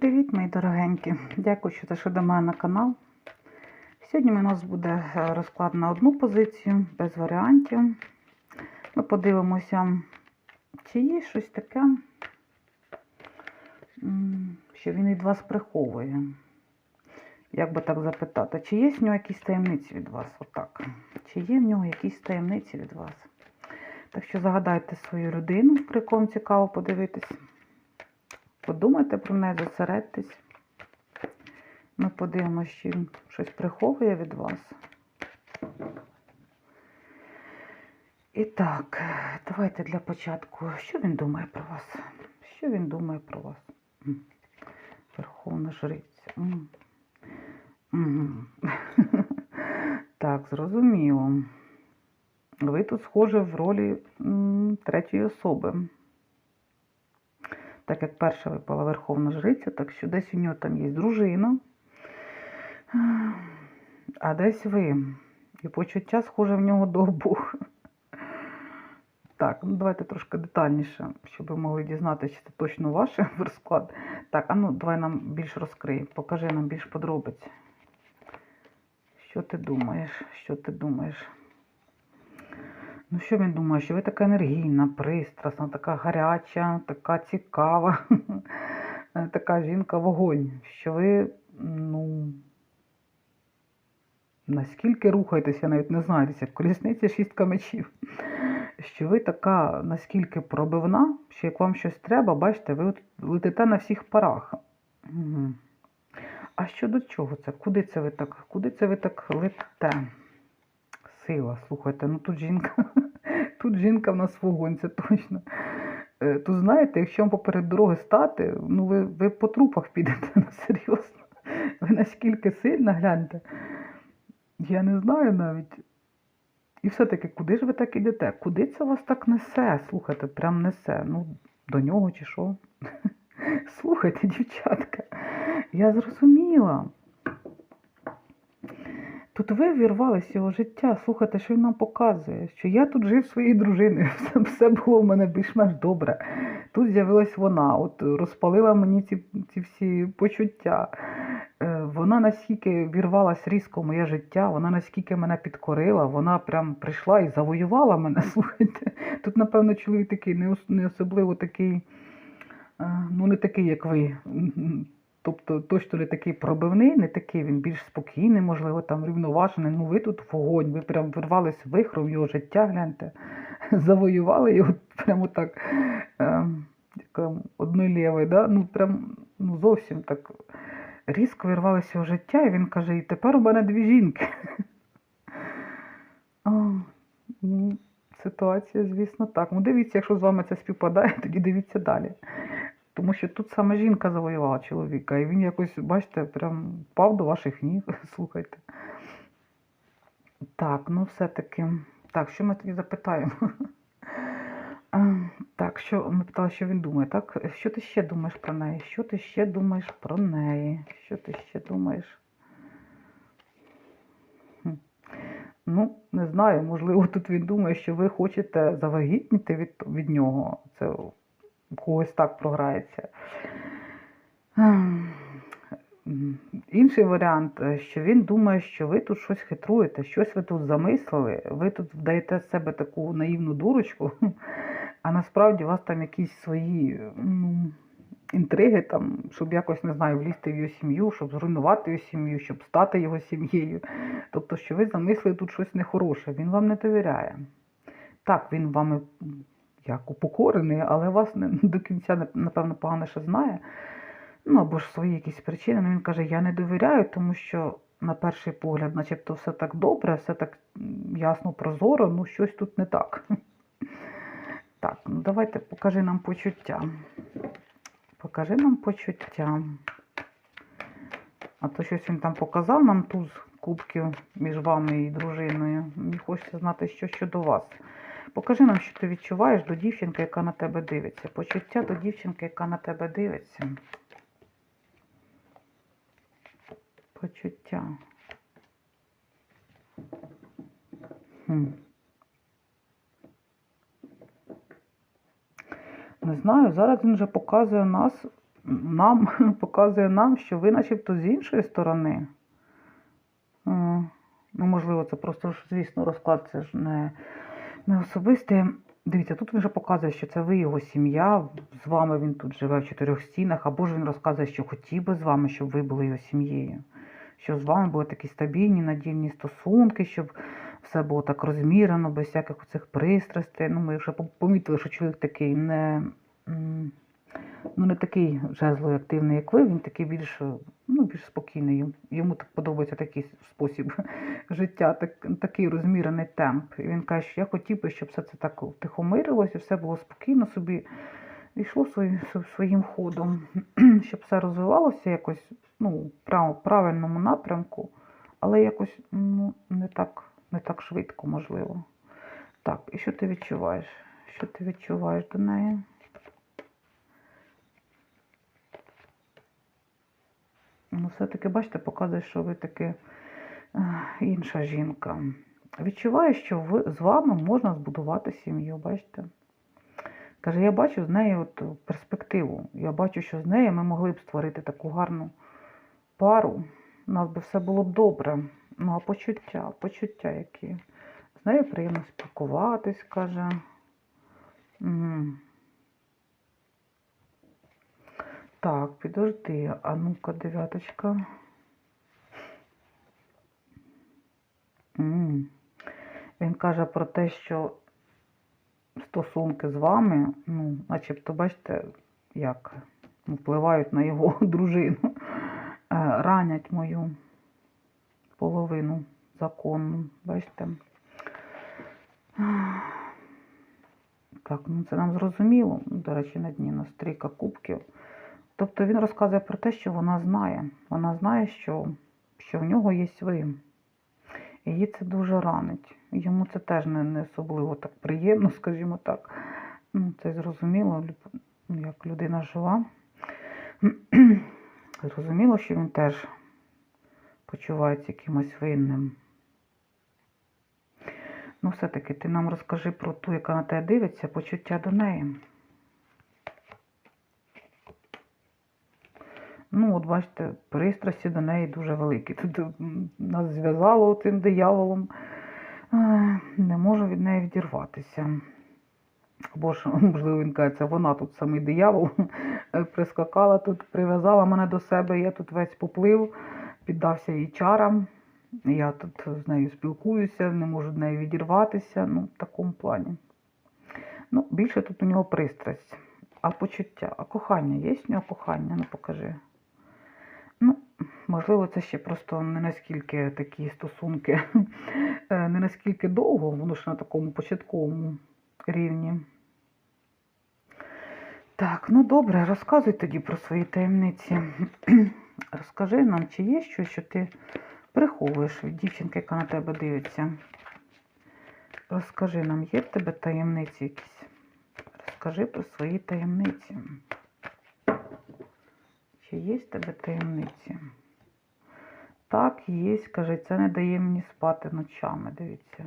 Привіт, мої дорогенькі! Дякую, що зайшли до мене на канал. Сьогодні у нас буде е, розклад на одну позицію, без варіантів. Ми подивимося, чи є щось таке, що він від вас приховує. Як би так запитати, чи є в нього якісь таємниці від вас? Отак. Чи є в нього якісь таємниці від вас? Так що загадайте свою людину, при кому цікаво подивитись. Подумайте про неї, зосередьтесь. Ми подивимося, чи він щось приховує від вас. І так, давайте для початку. Що він думає про вас? Що він думає про вас? Верховна жриця. Так, зрозуміло. Ви тут схожі в ролі третьої особи. Так як перша випала Верховна Жриця, так що десь у нього там є дружина, а десь ви. І почуття схоже в нього до обох. Так, ну давайте трошки детальніше, щоб ви могли дізнатися, чи це точно ваш розклад. Так, а ну давай нам більш розкрий, покажи нам більш подробиць. Що ти думаєш? Що ти думаєш? Ну, що він думає, що ви така енергійна, пристрасна, така гаряча, така цікава, така жінка вогонь, що ви, ну, наскільки рухаєтеся, навіть не знаю, десь як колісниця шістка мечів, що ви така наскільки пробивна, що як вам щось треба, бачите, ви летите на всіх парах. А щодо чого це? Куди це ви так? Куди це ви так летите? Сила, слухайте, ну тут жінка, тут жінка в нас вогонь, це точно. Е, Тут знаєте, якщо вам поперед дороги стати, ну ви, ви по трупах підете, ну серйозно. Ви наскільки сильно гляньте. Я не знаю навіть. І все-таки, куди ж ви так ідете? Куди це вас так несе? Слухайте, прям несе. Ну, до нього чи що? Слухайте, дівчатка, я зрозуміла. Тут ви вірвалися його життя. Слухайте, що він нам показує, що я тут жив своєю дружиною, все, все було в мене більш-менш добре. Тут з'явилась вона, от розпалила мені ці, ці всі почуття. Е, Вона наскільки вірвалась різко в моє життя, вона наскільки мене підкорила, вона прям прийшла і завоювала мене. Слухайте. Тут, напевно, чоловік такий не, особливо такий, е, ну не такий, як ви. Тобто точно не такий пробивний, не такий, він більш спокійний, можливо, там рівноважений. Ну ви тут вогонь, ви прям вирвались вихром його життя, гляньте, завоювали його прямо так е, як, одною лівою, да? ну прям ну, зовсім так різко вирвалося в життя, і він каже, і тепер у мене дві жінки. Ну, Ситуація, звісно, так. Ну, дивіться, якщо з вами це співпадає, тоді дивіться далі. Тому що тут саме жінка завоювала чоловіка, і він якось, бачите, прям впав до ваших ніг. Слухайте. Так, ну все-таки. Так, що ми тоді запитаємо? Так, що ми питали, що він думає, так? Що ти ще думаєш про неї? Що ти ще думаєш про неї? Що ти ще думаєш? Ну, не знаю, можливо, тут він думає, що ви хочете завагітніти від, від нього. Це когось так програється. Ем, Інший варіант, е, що він думає, що ви тут щось хитруєте, щось ви тут замислили, ви тут вдаєте з себе таку наївну дурочку, а насправді у вас там якісь свої ну, інтриги, там, щоб якось, не знаю, влізти в його сім'ю, щоб зруйнувати його сім'ю, щоб стати його сім'єю. Тобто, що ви замислили тут щось нехороше, він вам не довіряє. Так, він вами як упокорений, але вас не до кінця, напевно, погано ще знає. Ну, або ж свої якісь причини. Ну, він каже, я не довіряю, тому що на перший погляд, начебто, все так добре, все так ясно, прозоро, ну щось тут не так. Так, ну давайте покажи нам почуття. Покажи нам почуття. А то щось він там показав нам туз кубків між вами і дружиною. Мені хочеться знати, що щодо вас. Покажи нам, що ти відчуваєш до дівчинки, яка на тебе дивиться. Почуття до дівчинки, яка на тебе дивиться. Почуття. Хм. Не знаю, зараз він вже показує нас нам показує нам, що ви начебто з іншої сторони. Ну, можливо, це просто звісно, розклад це ж не, не особистий. Дивіться, тут він вже показує, що це ви його сім'я, з вами він тут живе в чотирьох стінах, або ж він розказує, що хотів би з вами, щоб ви були його сім'єю. Що з вами були такі стабільні, надільні стосунки, щоб все було так розмірено, без всяких оцих пристрастей. Ну, ми вже помітили, що чоловік такий не, ну, не такий жезловий активний, як ви, він такий більш, ну, більш спокійний. Йому- так подобається такий спосіб життя, так, такий розмірений темп. І він каже, що я хотів би, щоб все це так втихомирилося, все було спокійно собі. Йшло своїм, своїм ходом, щоб все розвивалося якось ну, в правильному напрямку, але якось ну, не, так, не так швидко, можливо. Так, і що ти відчуваєш? Що ти відчуваєш до неї? Ну, все-таки, бачите, показує, що ви таки е, інша жінка. Відчуваю, що ви, з вами можна збудувати сім'ю, бачите? Каже, я бачу з нею от перспективу. Я бачу, що з нею ми могли б створити таку гарну пару. У нас би все було б добре. Ну, а почуття, почуття які. З нею приємно спілкуватись, каже. М. Так, підожди. А ну-ка, дев'яточка. Він каже про те, що стосунки з вами, ну, начебто, бачите, як впливають на його дружину, Е, ранять мою половину законну, бачите. Так, ну це нам зрозуміло. До речі, на дні у нас трійка кубків. Тобто він розказує про те, що вона знає. Вона знає, що, що в нього є ви. Її це дуже ранить. Йому це теж не, не особливо так приємно, скажімо так. Ну, це зрозуміло, як людина жива. Зрозуміло, що він теж почувається якимось винним. Ну, все-таки ти нам розкажи про ту, яка на тебе дивиться, почуття до неї. Ну, от бачите, пристрасті до неї дуже великі. Тут нас зв'язало тим дияволом. Е, Не можу від неї відірватися. Або ж, можливо, він каже, це вона тут самий диявол е, прискакала тут, прив'язала мене до себе, я тут весь поплив, піддався їй чарам. Я тут з нею спілкуюся, не можу від неї відірватися. Ну, в такому плані. Ну, більше тут у нього пристрасть. А почуття, а кохання є в нього кохання? Ну покажи. Ну, можливо, це ще просто не наскільки такі стосунки, е, не наскільки довго, воно ж на такому початковому рівні. Так, ну добре, розказуй тоді про свої таємниці. Розкажи нам, чи є щось, що ти приховуєш від дівчинки, яка на тебе дивиться. Розкажи нам, є в тебе таємниці якісь? Розкажи про свої таємниці. Чи є в тебе таємниці? Так, є, каже, це не дає мені спати ночами, дивіться.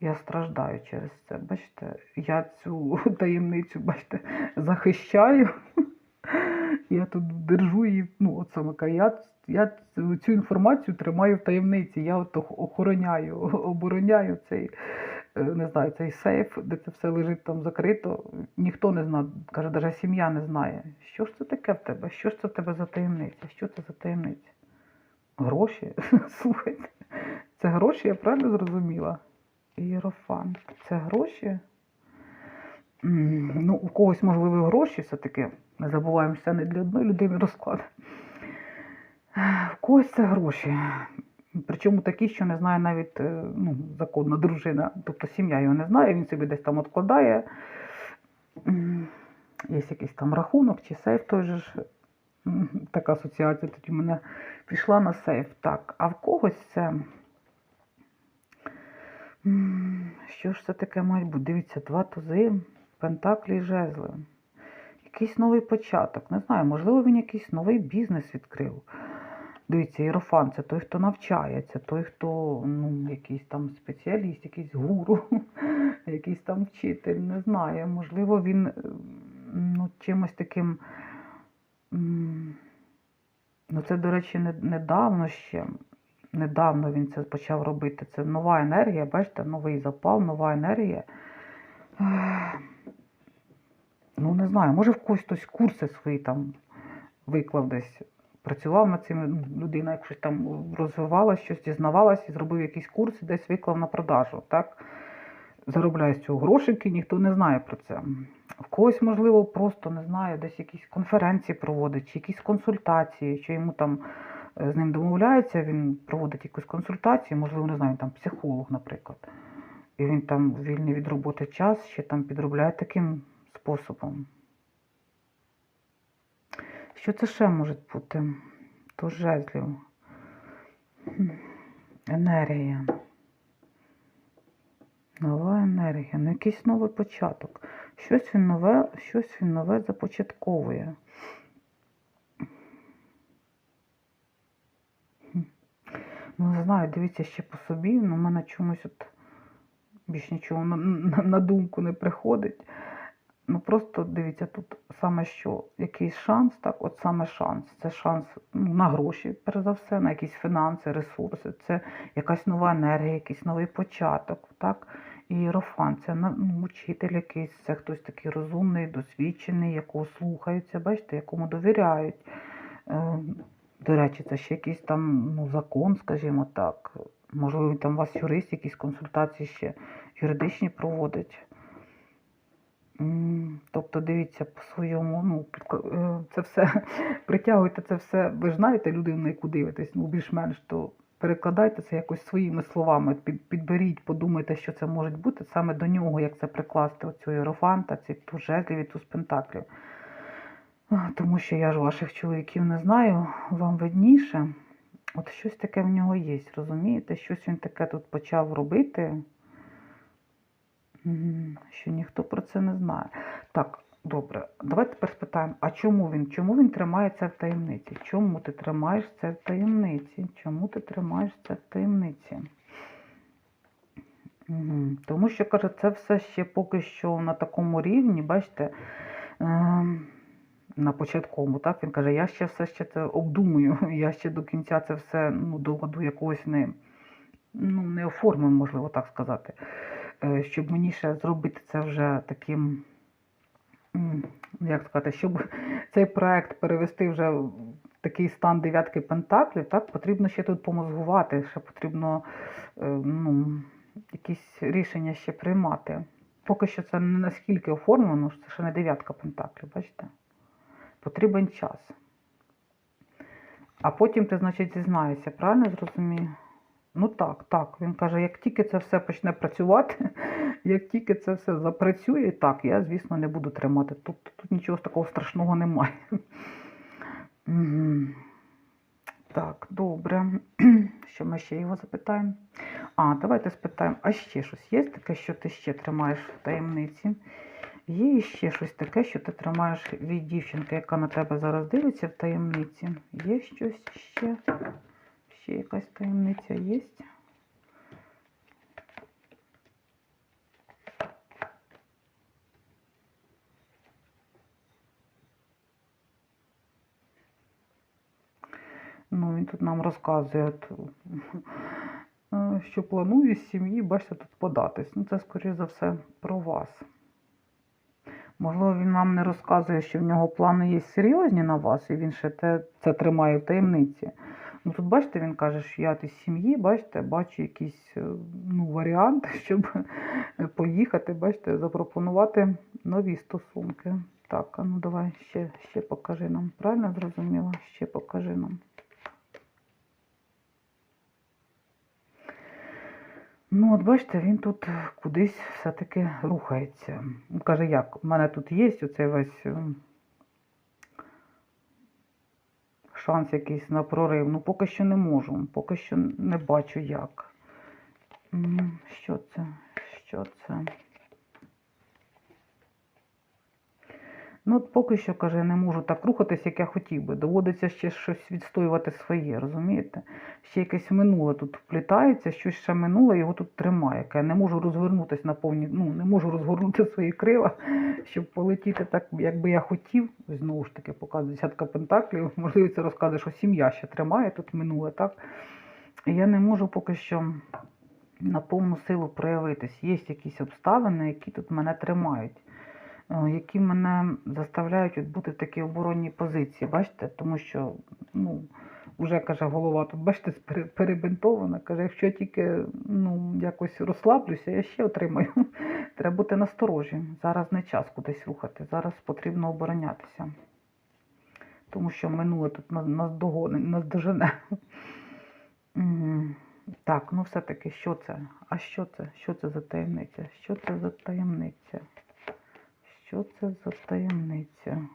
Я страждаю через це. Бачите, я цю таємницю, бачите, захищаю. Я тут держу її, ну, от саме я, я цю- інформацію тримаю в таємниці. Я от охороняю, обороняю цей, не знаю, цей сейф, де це все лежить там закрито. Ніхто не знає, каже, навіть сім'я не знає. Що ж це таке в тебе? Що ж це в тебе за таємниця? Що це за таємниця? Гроші? Слухайте, це гроші, я правильно зрозуміла? Ієрофант. Це гроші? Ну, у когось, можливо, гроші все-таки. Не забуваємо, що це не для одної людини розклад. В когось це гроші. Причому такі, що не знає навіть е, ну, законна дружина, тобто сім'я його не знає, він собі десь там відкладає. Є якийсь там рахунок чи сейф той же ж. Така асоціація тоді в мене пішла на сейф. Так, а в когось це. Що ж це таке має бути? Дивіться, два тузи, пентаклі і жезли. Якийсь новий початок. Не знаю, можливо, він якийсь новий бізнес відкрив. Дивіться, іерофан це той, хто навчається, той, хто ну, якийсь там спеціаліст, якийсь гуру, якийсь там вчитель, не знаю. Можливо, він ем, ну, чимось таким. Ну, це, до речі, недавно ще. Недавно він це почав робити. Це нова енергія, бачите, новий запал, нова енергія. Ну, не знаю, може в когось хтось курси свої там виклав десь. Працював над цим, ну, людина, якщо там розвивалася, щось дізнавалась і зробив якісь курси, десь виклав на продажу. Так? Заробляє з цього грошики, ніхто не знає про це. В когось, можливо, просто не знаю, десь якісь конференції проводить, чи якісь консультації, що йому там е, з ним домовляється, він проводить якусь консультацію, можливо, не знаю, там психолог, наприклад. І він там вільний від роботи час ще там підробляє таким способом. Що це ще може бути? То жезлів. Енергія. Нова енергія. Ну, якийсь новий початок. Щось він нове, щось він нове започатковує. Ну, не знаю, дивіться ще по собі, ну, в мене чомусь от більш нічого на, на, на думку не приходить. Ну просто дивіться, тут саме що, якийсь шанс, так, от саме шанс. Це шанс ну, на гроші, перш за все, на якісь фінанси, ресурси, це якась нова енергія, якийсь новий початок. так. І Єрофан, це ну, учитель якийсь, це хтось такий розумний, досвідчений, якого слухаються, бачите, якому довіряють. Е, До речі, це ще якийсь там ну, закон, скажімо так. Можливо, там у вас юрист, якісь консультації ще юридичні проводить. Тобто, дивіться по своєму, ну, е, це все, притягуйте це все, ви ж знаєте людину, на яку дивитесь, ну, більш-менш, то перекладайте це якось своїми словами, під, підберіть, подумайте, що це може бути, саме до нього, як це прикласти оцю єрофанта, ці ту жезлів ту пентаклів. А, Тому що я ж ваших чоловіків не знаю, вам видніше. От щось таке в нього є, розумієте? Щось він таке тут почав робити. Що ніхто про це не знає. Так, добре, давайте тепер спитаємо, а чому він? Чому він тримає це в таємниці? Чому ти тримаєш це в таємниці? Чому ти тримаєш це в таємниці? Тому що, каже, це все ще поки що на такому рівні, бачите, ем, на початковому, так? Він каже, я ще все ще це обдумую, я ще до кінця це все ну, доведу якогось не, ну, не оформив, можливо так сказати. Е, Щоб мені ще зробити це вже таким, як сказати, щоб цей проект перевести вже в такий стан дев'ятки пентаклів, так, потрібно ще тут помозгувати, ще потрібно е, ну, якісь рішення ще приймати. Поки що це не наскільки оформлено, це ще не дев'ятка пентаклів, бачите? Потрібен час. А потім ти, значить, зізнаєшся, правильно зрозумію? Ну так, так. Він каже, як тільки це все почне працювати, як тільки це все запрацює, так, я, звісно, не буду тримати. Тут, тут нічого такого страшного немає. Так, добре. Що ми ще його запитаємо? А, давайте спитаємо, а ще щось є таке, що ти ще тримаєш в таємниці? Є ще щось таке, що ти тримаєш від дівчинки, яка на тебе зараз дивиться в таємниці? Є щось ще? Ще якась таємниця є? Ну, він тут нам розказує, е, що планує з сім'ї, бачите, тут податись. Ну, це, скоріше за все, про вас. Можливо, він вам не розказує, що в нього плани є серйозні на вас, і він ще те, це тримає в таємниці. Ну тут, бачите, він каже, що я із сім'ї, бачите, бачу якийсь е, ну, варіант, щоб поїхати, бачите, запропонувати нові стосунки. Так, а ну давай ще, ще покажи нам. Правильно зрозуміла? Ще покажи нам. Ну, от бачите, він тут кудись все-таки рухається. Каже, як, у мене тут є оцей весь шанс якийсь на прорив. Ну, поки що не можу, поки що не бачу як. Що це? Що це? Ну, от поки що, каже, я не можу так рухатись, як я хотів би. Доводиться ще щось відстоювати своє, розумієте? Ще якесь минуле тут вплітається, щось ще минуле його тут тримає. Я не можу розвернутися на повні, ну, не можу розгорнути свої крила, щоб полетіти так, як би я хотів. Знову ж таки, показує десятка пентаклів. Можливо, це розказує, що сім'я ще тримає тут минуле, так? Я не можу поки що на повну силу проявитись. Є якісь обставини, які тут мене тримають, які мене заставляють от бути в такій оборонній позиції. Бачите, тому що ну, вже каже голова, тут бачите, перебинтована. Каже, якщо я тільки ну, якось розслаблюся, я ще отримаю. Треба бути насторожі. Зараз не час кудись рухати. Зараз потрібно оборонятися. Тому що минуле тут нас- наздогони- наздожене. Мгм. Так, ну все-таки що це? А що це? Що це за таємниця? Що це за таємниця? Що це за таємниця?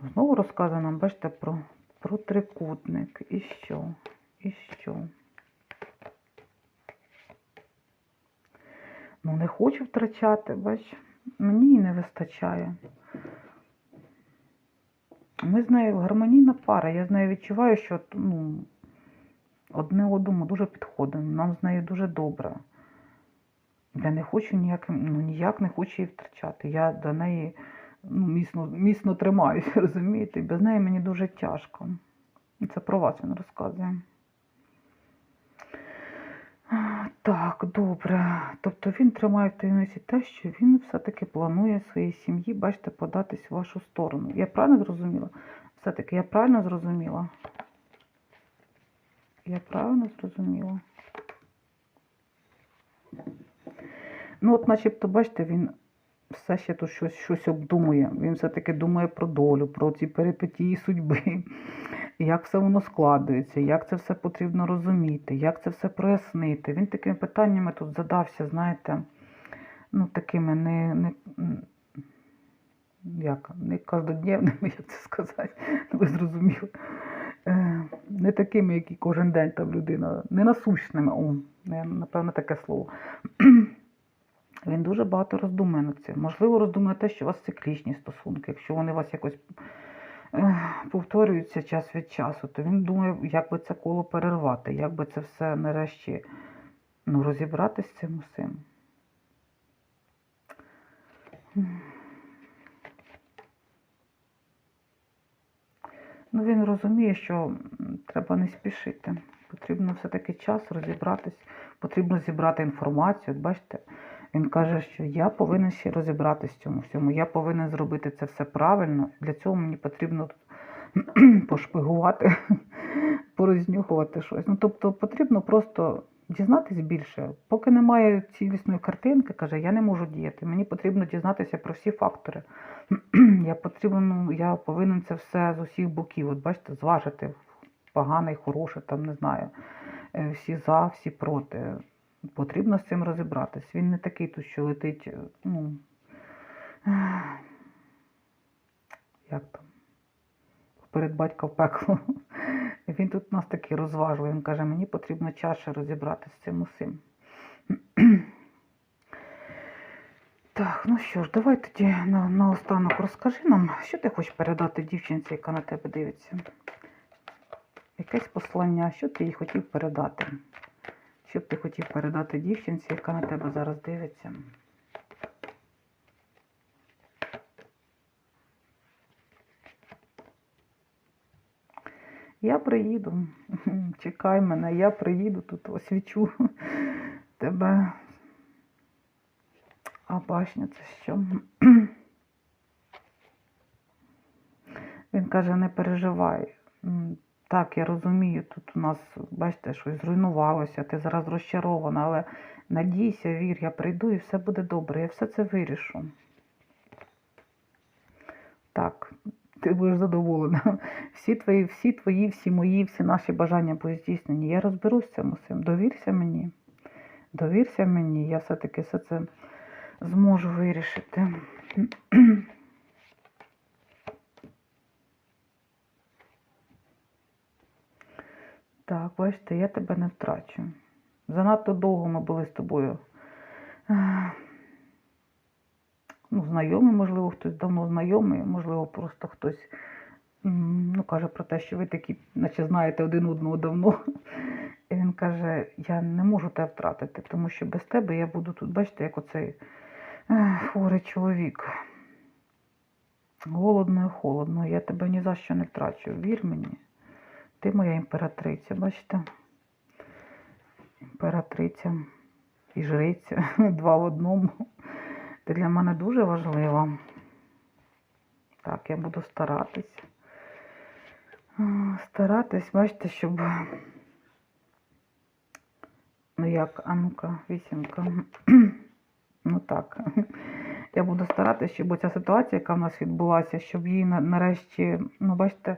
Ну, Знову розказує нам, бачите, про, про трикутник. І що? І що? Ну, не хочу втрачати, бач, мені і не вистачає. Ми з нею гармонійна пара. Я з нею відчуваю, що ну, одне одному дуже підходимо. Нам з нею дуже добре. Я не хочу ніяк, ну, ніяк не хочу її втрачати. Я до неї ну, міцно, міцно тримаюся, розумієте? Без неї мені дуже тяжко. І це про вас він розказує. Так, добре. Тобто він тримає в таємниці те, що він все-таки планує своїй сім'ї, бачите, податись в вашу сторону. Я правильно зрозуміла? Все-таки я правильно зрозуміла? Я правильно зрозуміла? Ну, от, начебто, бачите, він все ще тут щось, щось обдумує. Він все-таки думає про долю, про ці перипетії судьби, як все воно складується, як це все потрібно розуміти, як це все прояснити. Він такими питаннями тут задався, знаєте, ну, такими не, не, як, не кожнодневними, як це сказати, ви зрозуміли. Е, Не такими, які кожен день там людина, не насущними, о, напевно, таке слово. Він дуже багато роздумує над цим. Можливо, роздумує те, що у вас циклічні стосунки. Якщо вони у вас якось е, повторюються час від часу, то він думає, як би це коло перервати, як би це все нарешті ну, розібратися з цим усім. Ну, він розуміє, що треба не спішити. Потрібно все-таки час розібратись, потрібно зібрати інформацію. Бачите, він каже, що я повинен ще розібратись в цьому всьому. Я повинен зробити це все правильно. Для цього мені потрібно пошпигувати, порознюхувати щось. Ну, тобто потрібно просто дізнатись більше. Поки немає цілісної картинки, каже, я не можу діяти. Мені потрібно дізнатися про всі фактори. я потрібно, ну, я повинен це все з усіх боків. От бачите, зважити погане, хороше, там не знаю. е, Всі за, всі проти. Потрібно з цим розібратись. Він не такий тут, що летить, е, ну. Як там? Перед батька в пекло. Він тут у нас такий розважливий. Він каже, мені потрібно час ще розібратися з цим усім. Так, ну що ж, давай тоді на, наостанок розкажи нам, що ти хочеш передати дівчинці, яка на тебе дивиться. Якесь послання, що ти їй хотів передати? Що б ти хотів передати дівчинці, яка на тебе зараз дивиться? Я приїду. Чекай мене, я приїду тут, освічу тебе. А башня це що? Він каже, не переживай. Так, я розумію, тут у нас, бачите, щось зруйнувалося, ти зараз розчарована, але надійся, вір, я прийду і все буде добре, я все це вирішу. Так, ти будеш задоволена. Всі твої, всі твої, всі мої, всі наші бажання будуть здійснені. Я розберусь цим усім. Довірся мені. Довірся мені, я все-таки все це зможу вирішити. Так, бачите, я тебе не втрачу. Занадто довго ми були з тобою. Ну, знайомий, можливо, хтось давно знайомий, можливо, просто хтось ну, каже про те, що ви такі, наче знаєте один одного давно. І він каже: я не можу тебе втратити, тому що без тебе я буду тут, бачите, як оцей хворий чоловік. Голодно і холодно, я тебе ні за що не втрачу. Вір мені, ти моя імператриця, бачите? Імператриця і жриця два в одному. Ти для мене дуже важлива. Так, я буду старатись. Старатись, бачите, щоб. Ну як, а ну-ка, вісімка. Ну так. Я буду старатися, щоб ця ситуація, яка в нас відбулася, щоб її нарешті, ну бачите, е,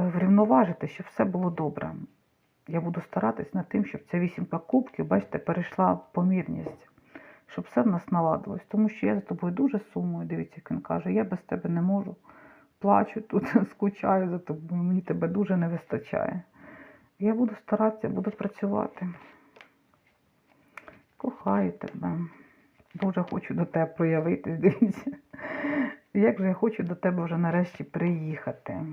врівноважити, щоб все було добре. Я буду старатись над тим, щоб ця вісімка кубків, бачите, перейшла помірність, щоб все в нас наладилось. Тому що я за тобою дуже сумую, дивіться, як він каже, я без тебе не можу. Плачу тут, скучаю за тобою, мені тебе дуже не вистачає. Я буду старатися, буду працювати. Кохаю тебе. Дуже хочу до тебе проявитись, дивіться. Як же я хочу до тебе вже нарешті приїхати.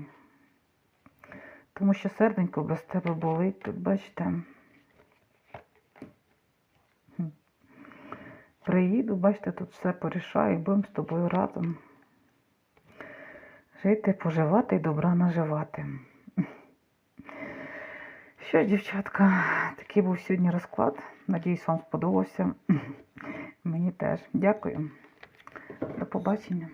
Тому що серденько без тебе болить, тут, бачите. Приїду, бачите, тут все порішаю, і будемо з тобою разом. Жити, поживати і добра наживати. Що, дівчатка, такий був сьогодні розклад. Надіюсь, вам сподобався. Мені теж. Дякую. До побачення.